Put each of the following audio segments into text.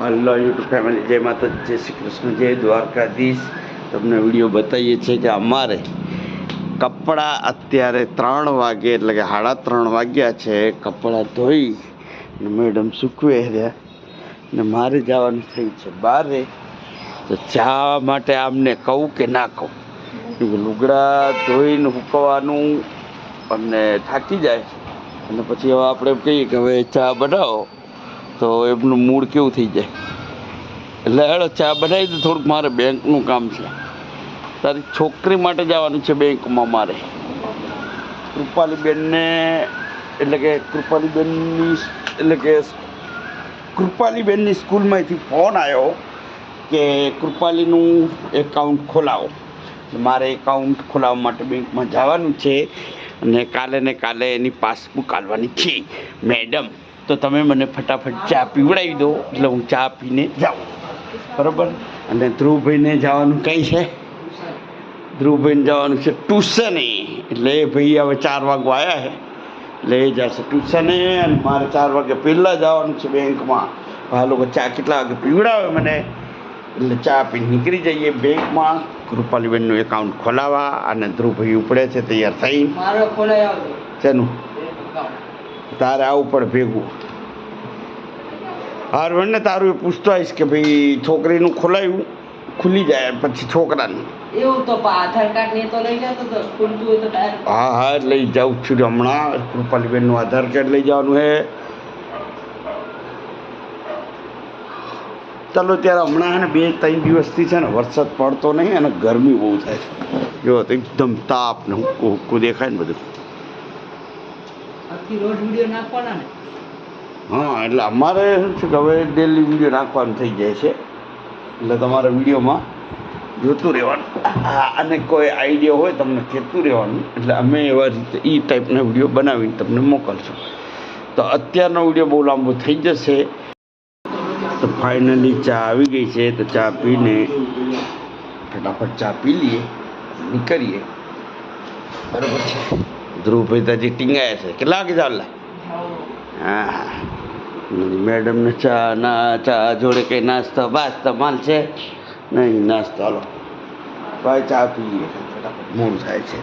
Hello YouTube family જય માતા જય શ્રી કૃષ્ણ, જય દ્વારકાધીશ. તમને વીડિયો બતાવીએ છીએ કે અમારે કપડાં અત્યારે ત્રણ વાગે, એટલે કે સાડા ત્રણ વાગ્યા છે, કપડાં ધોઈ ને મેડમ સૂકવે રહ્યા ને મારે જવાનું થયું છે બારે. તો ચા માટે આમને કહું કે ના કહું? લુગડા ધોઈને સૂકવવાનું અને થાકી જાય. અને પછી હવે આપણે કહીએ કે હવે ચા બનાવો. તો એમનું મૂડ કેવું થઈ જાય? એટલે હેડો, ચા બનાવી દે થોડુંક, મારે બેંકનું કામ છે. તારી છોકરી માટે જવાનું છે બેંકમાં મારે. કૃપાલીબેનને, એટલે કે કૃપાલીબેનની એટલે કે કૃપાલીબેનની સ્કૂલમાંથી ફોન આવ્યો કે કૃપાલીનું એકાઉન્ટ ખોલાવો. મારે એકાઉન્ટ ખોલાવવા માટે બેંકમાં જવાનું છે અને કાલે ને કાલે એની પાસબુક આલવાની છે. મેડમ તો તમે મને ફટાફટ ચા પીવડાવી દો. એટલે હું ચા પીને જાઉં. બરાબર? અને ધ્રુવભાઈને જવાનું કંઈ છે? ધ્રુવભાઈને જવાનું છે ટ્યુશને. એટલે એ ભાઈ હવે ચાર વાગવા આવ્યા છે. એટલે એ જશે ટ્યુશને અને મારે ચાર વાગે પહેલાં જવાનું છે બેંકમાં. આ લોકો ચા કેટલા વાગે પીવડાવે મને? એટલે ચા પી નીકળી જઈએ બેંકમાં. કૃપાલીબેનનું એકાઉન્ટ ખોલાવવા અને ધ્રુવભાઈ ઉપડે છે તૈયાર થઈ શેનું? તારે આવું પણ ભેગું. હરવણને તારું એ પૂછતો આવીશ કે ભાઈ છોકરીનું ખોલાયું ખુલી જાય પછી છોકરાનું. એવું તો આધાર કાર્ડ ને તો લઈ જતો તો સ્કૂલ હોય તો હા હા લઈ જાઉં છું હમણાં. કૃપાલીબેનનું આધાર કાર્ડ લઈ જવાનું હે. ચાલો ત્યારે હમણાં ને બે ત્રણ દિવસથી છે ને વરસાદ પડતો નહીં અને ગરમી બહુ થાય છે. જો એકદમ તાપ ને હુક્કું હુક્કું દેખાય ને બધું. આખી રોજ વીડિયો નાખવાના ને? હા, એટલે અમારે શું છે કે હવે ડેલી વીડિયો નાખવાનું થઈ જાય છે. એટલે તમારા વિડીયોમાં જોતું રહેવાનું. અને કોઈ આઈડિયા હોય તમને કહેતું રહેવાનું. એટલે અમે એવા રીતે એ ટાઈપના વીડિયો બનાવીને તમને મોકલશું. તો અત્યારનો વીડિયો બહુ લાંબો થઈ જશે. તો ફાઇનલી ચા આવી ગઈ છે, તો ચા પીને ફટાફટ ચા પી લઈએ, નીકળીએ. બરાબર છે? द्रौपदाची टिंगायचं टींगा लाग झाला हाँ, म्हणजे मॅडमनं चहा ना चहा जोडे काही नाचतं बाजतं मालचे नाही नाचतं आलो पाय चहा पिली मूळ जायचे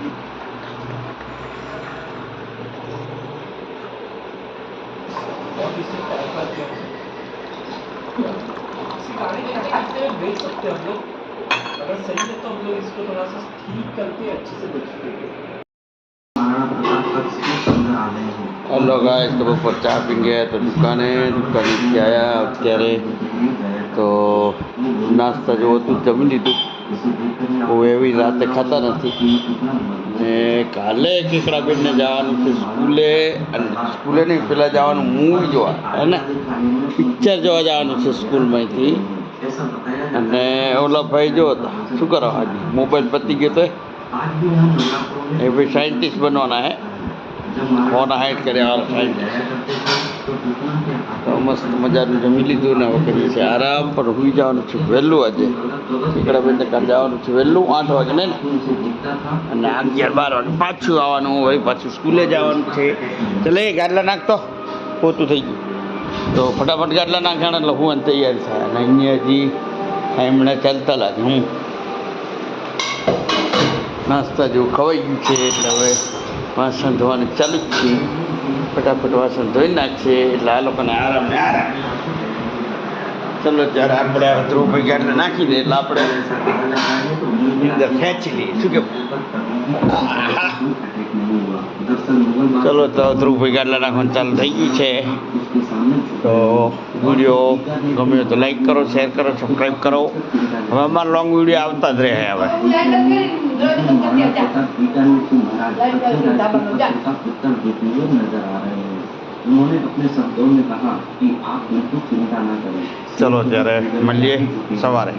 अगर सही है तो हम लोग इसको थोड़ा सा ठीक करके अच्छे से बेच सकते हैं હલો ગાય તો બપોર ચા પી ગયા તો દુકાને દુકાનેથી આવ્યા અત્યારે તો નાસ્તા જેવું હતું જમી લીધું બહુ એવી રાતે ખાતા નથી ને કાલે કેકડાબેનને જવાનું છે સ્કૂલે અને સ્કૂલે નહીં પહેલાં જવાનું મૂવી જોવા હે ને પિક્ચર જોવા જવાનું છે સ્કૂલમાંથી અને ઓલા ભાઈ જો હતા શું કરો આજે મોબાઈલ પતી ગયો તો એ ભાઈ સાયન્ટિસ્ટ બનવાના હે ફોન હાઈટ કર્યા તો મસ્ત મજાનું જમી લીધું ને, હવે કરીએ આરામ પર હુઈ જવાનું છે વહેલું આજે. નીકળ્યા બેન કાલે જવાનું છે વહેલું, આઠ વાગે ને? અને અગિયાર, બાર વાગે પાછું આવવાનું હોય પાછું સ્કૂલે જવાનું છે. ચાલે એ ગાડલા નાખતો પોતું થઈ ગયું. તો ફટાફટ ગાડલા નાખ્યા એટલે હું અને તૈયાર થાય અને અહીંયા હજી એમણે ચાલતા લાગ્યું હું નાસ્તા જેવું ખવાઈ ગયું છે, એટલે હવે વાસણ ધોવાનું ચાલુ જ છે. ફટાફટ વાસણ ધોઈ નાખશે એટલે આ લોકોને આરામ ને આરામ. ચલો જ્યારે આપણે આ ધ્રુવભાઈ એટલે નાખી દે એટલે આપણે અંદર ખેંચી લઈએ. શું કે ચલો તો ધ્રુવભાઈ ગાડલા નાખવાનું ચાલુ થઈ ગયું છે. તો વિડીયો ગમ્યો તો લાઈક કરો શેર કરો સબસ્ક્રાઈબ કરો હવે અમારા લોંગ વિડીયો આવતા જ રહે હવે उन्होंने अपने शब्दों में कहा कि आप बिल्कुल चिंता न करें ચલો ત્યારે મળીએ સવારે